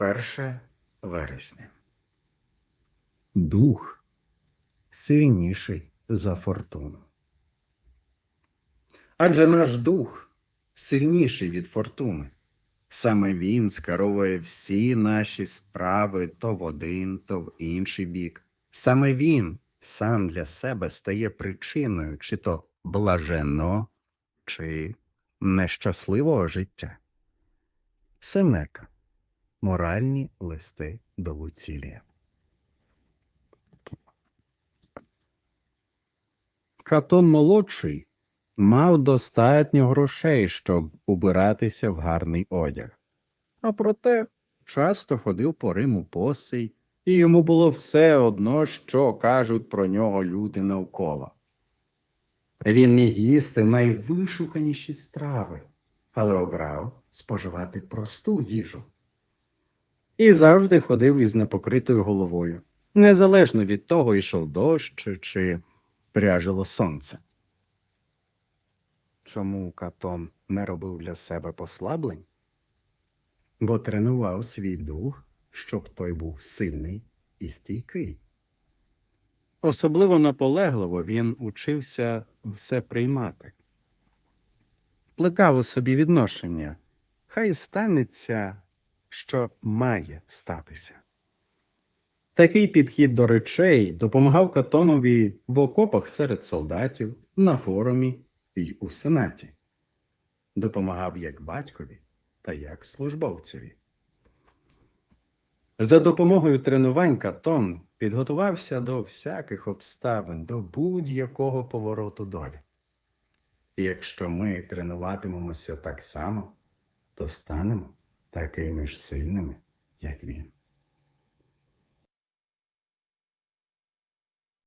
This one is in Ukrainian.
1 вересня. Дух сильніший за фортуну. Адже наш дух сильніший від фортуни. Саме він скеровує всі наші справи то в один, то в інший бік. Саме він сам для себе стає причиною чи то блаженного, чи нещасливого життя. Семека. Моральні листи до Луцілія. Катон молодший мав достатньо грошей, щоб убиратися в гарний одяг. А проте часто ходив по Риму посий, і йому було все одно, що кажуть про нього люди навколо. Він міг їсти найвишуканіші страви, але обрав споживати просту їжу. І завжди ходив із непокритою головою, незалежно від того, йшов дощ чи- пряжило сонце. Чому Катон не робив для себе послаблень? Бо тренував свій дух, щоб той був сильний і стійкий. Особливо наполегливо він учився все приймати. Плекав у собі відношення, хай станеться, що має статися. Такий підхід до речей допомагав Катонові в окопах серед солдатів, на форумі і у сенаті. Допомагав як батькові та як службовцеві. За допомогою тренувань Катон підготувався до всяких обставин, до будь-якого повороту долі. Якщо ми тренуватимемося так само, то станемо такими ж сильними, як він.